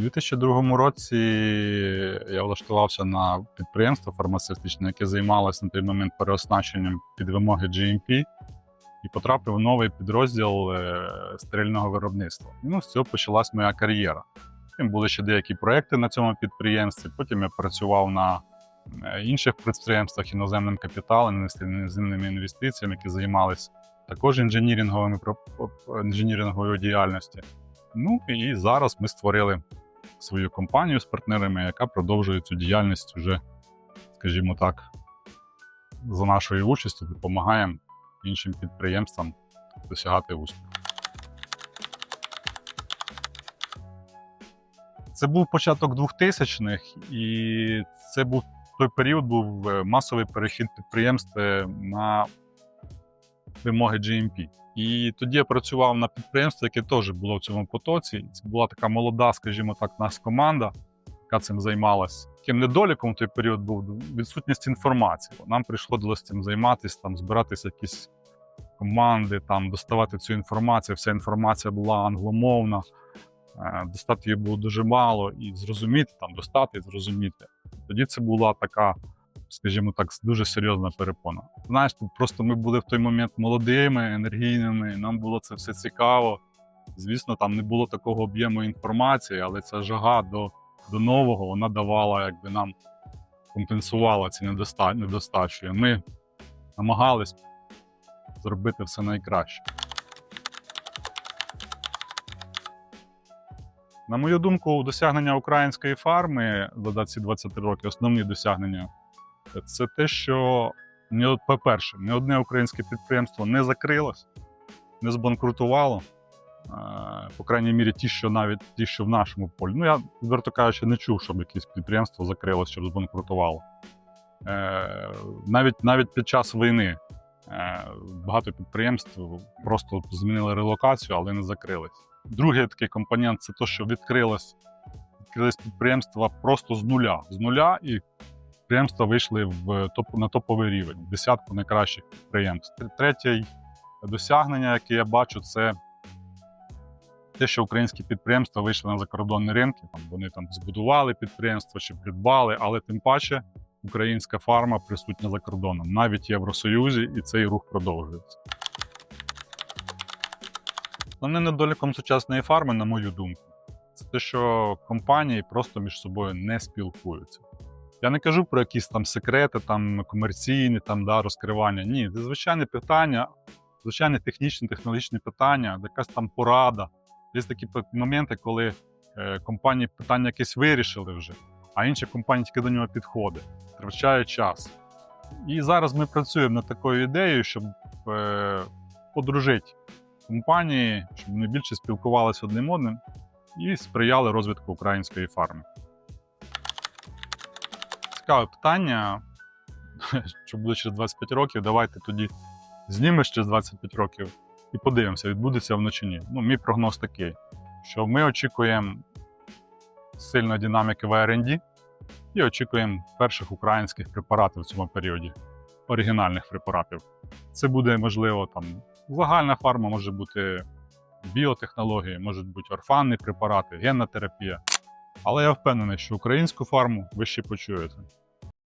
2002 році я влаштувався на підприємство фармацевтичне, яке займалося на той момент переоснащенням під вимоги GMP, і потрапив в новий підрозділ е, стерильного виробництва. Ну, з цього почалась моя кар'єра. Потім були ще деякі проекти на цьому підприємстві. Потім я працював на е, інших підприємствах іноземним капіталом, іноземними інвестиціями, які займалися також інженіринговою діяльністю. Ну і зараз ми створили свою компанію з партнерами, яка продовжує цю діяльність вже, скажімо так, за нашою участю допомагаємо іншим підприємствам досягати успіху. Це був початок 2000-х, і це був той період був е, масовий перехід підприємств е, на вимоги GMP. І тоді я працював на підприємстві, яке теж було в цьому потоці. Це була така молода, скажімо так, нас команда, яка цим займалась. Таким недоліком в той період був відсутність інформації. Нам прийшлося цим займатися, там збиратися якісь команди, там доставати цю інформацію. Вся інформація була англомовна, е, достати її було дуже мало, і зрозуміти, там достати і зрозуміти. Тоді це була така скажімо так, дуже серйозна перепона. Знаєш, просто ми були в той момент молодими, енергійними, нам було це все цікаво. Звісно, там не було такого об'єму інформації, але ця жага до, до нового вона давала, якби нам компенсувала ці недоста- недостачі. Ми намагались зробити все найкраще. На мою думку, досягнення української фарми за ці 20 років, основні досягнення це те, що по-перше, ні одне українське підприємство не закрилось, не збанкрутувало. По крайній мірі, ті, що навіть ті, що в нашому полі. Ну, я, відверто кажучи, не чув, щоб якесь підприємство закрилось, щоб збанкрутувало. Е, Навіть, навіть під час війни е, багато підприємств просто змінили релокацію, але не закрились. Другий такий компонент це те, що відкрилось, відкрились підприємства просто з нуля. З нуля і підприємства вийшли в топ, на топовий рівень, в десятку найкращих підприємств. Третє досягнення, яке я бачу, це те, що українські підприємства вийшли на закордонні ринки. Вони там збудували підприємства чи придбали, але тим паче українська фарма присутня за кордоном, навіть в Євросоюзі, і цей рух продовжується. Основним недоліком сучасної фарми, на мою думку, це те, що компанії просто між собою не спілкуються. Я не кажу про якісь там секрети, там комерційні там, да, розкривання. Ні, це звичайне питання, звичайне технічне, технологічне питання, якась там порада. Є такі моменти, коли е, компанії питання якесь вирішили вже, а інші компанії тільки до нього підходять, втрачають час. І зараз ми працюємо над такою ідеєю, щоб е, подружити компанії, щоб вони більше спілкувалися одним одним і сприяли розвитку української фарми. Цікаве питання. Що буде через 25 років, давайте тоді знімеш через 25 років і подивимося, відбудеться воно чи ні. Ну, мій прогноз такий, що ми очікуємо сильної динаміки в R&D і очікуємо перших українських препаратів в цьому періоді, оригінальних препаратів. Це буде, можливо, там загальна фарма, може бути біотехнології, можуть бути орфанні препарати, генна терапія. Але я впевнений, що українську фарму ви ще почуєте.